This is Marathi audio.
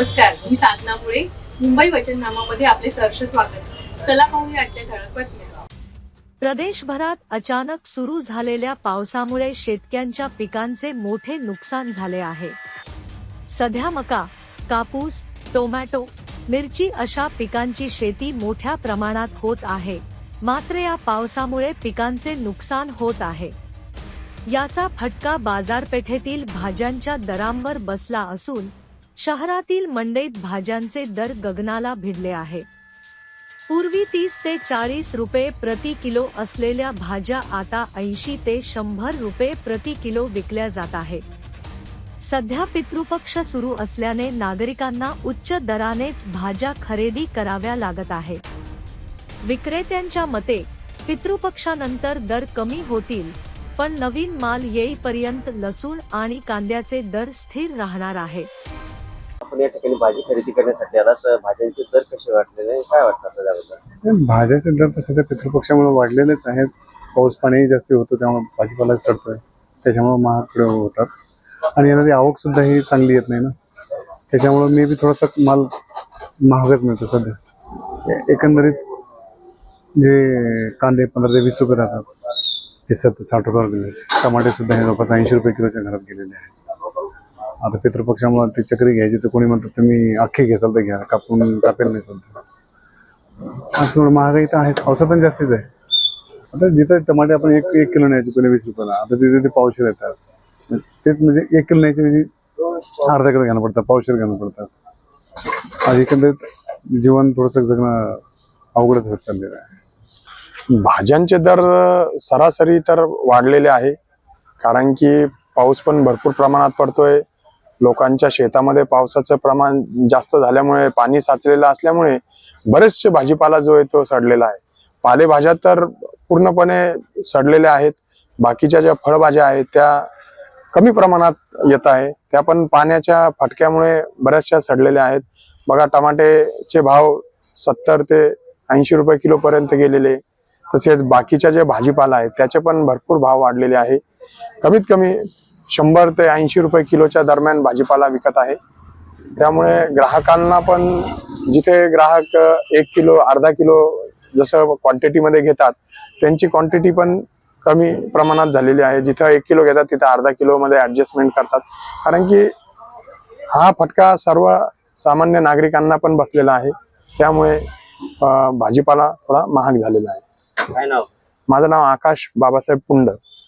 नमस्कार मी साधना मुळे मुंबई वचननामामध्ये आपले सहर्ष स्वागत. चला पाहूया आजच्या ठळक बातम्या. प्रदेशभरात अचानक सुरू झालेल्या पावसामुळे शेतकऱ्यांच्या पिकांचे मोठे नुकसान झाले आहे. सध्या मका कापूस टोमॅटो मिरची अशा पिकांची शेती मोठ्या प्रमाणात होत आहे. मात्र या पावसामुळे पिकांचे नुकसान होत आहे. याचा फटका बाजारपेठेतील भाज्यांच्या दरांवर बसला असून शहरातील मंडईत भाज्यांचे दर गगनाला भिडले आहे. पूर्वी तीस ते चाळीस रुपये प्रति किलो असलेल्या भाज्या आता ऐंशी ते शंभर रुपये प्रति किलो विकल्या जात आहे. सध्या पितृपक्ष सुरू असल्याने नागरिकांना उच्च दरानेच भाज्या खरेदी कराव्या लागत आहे. विक्रेत्यांच्या मते पितृपक्षानंतर दर कमी होतील पण नवीन माल येईपर्यंत लसूण आणि कांद्याचे दर स्थिर राहणार आहे. आपण या ठिकाणी भाजी खरेदी करण्यासाठी आला तर भाज्यांचे दर कसे वाटलेले काय वाटतं आपल्याला भाज्याचे दर तर सध्या पितृपक्षामुळे वाढलेलेच आहेत. पाऊस पाणी जास्त होतं त्यामुळे भाजीपाला सडतोय. त्याच्यामुळे महाग होतात. आणि येणारी आवक सुद्धा ही चांगली येत नाही ना. त्याच्यामुळे मे बी थोडासा माल महागच मिळतो सध्या. एकंदरीत जे कांदे पंधरा ते वीस रुपये राहतात ते सध्या साठ रुपयावर गेले टमाटे सुद्धा हे जवळपास ऐंशी रुपये किलोच्या घरात गेलेले आहेत. आता पितृपक्षामुळे ती चक्री घ्यायची तर कोणी म्हणतात तुम्ही अख्खी घेसाल तर घ्या कापून कापेल नाही सध्या. असं महागाई तर आहेच पावसात पण जास्तीच आहे. आता जिथं टमाटे आपण एक एक किलो न्यायचे पहिले वीस रुपयाला. आता तिथे ते पावशेर येतात. तेच म्हणजे एक किलो न्यायचे म्हणजे अर्धा किलो घ्यायला पडतात पावशेर घ्यायला पडतात आज एकंदरीत जीवन थोडंसं जगणं अवघडच होत चाललेलं आहे. भाज्यांचे दर सरासरी तर वाढलेले आहे कारण की पाऊस पण भरपूर प्रमाणात पडतोय. लोकांच्या शेतामध्ये पावसाचं प्रमाण जास्त झाल्यामुळे पाणी साचलेलं असल्यामुळे बरेचसे भाजीपाला जो आहे तो सडलेला आहे. पालेभाज्या तर पूर्णपणे सडलेल्या आहेत. बाकीच्या ज्या फळभाज्या आहेत त्या कमी प्रमाणात येत आहे. त्या पण पाण्याच्या फटक्यामुळे बऱ्याचशा सडलेल्या आहेत. बघा टमाटेचे भाव सत्तर ते ऐंशी रुपये किलोपर्यंत गेलेले. तसेच बाकीच्या जे भाजीपाला आहेत त्याचे पण भरपूर भाव वाढलेले आहे. कमीत कमी शंभर ते ऐंशी रुपये किलोच्या दरम्यान भाजीपाला विकत आहे. त्यामुळे ग्राहकांना पण जिथे ग्राहक एक किलो अर्धा किलो जसं क्वांटिटीमध्ये घेतात त्यांची क्वांटिटी पण कमी प्रमाणात झालेली आहे. जिथं एक किलो घेतात तिथं अर्धा किलोमध्ये ऍडजस्टमेंट करतात. कारण की हा फटका सर्व सामान्य नागरिकांना पण बसलेला आहे. त्यामुळे भाजीपाला थोडा महाग झालेला आहे. माझं नाव आकाश बाबासाहेब पुंड.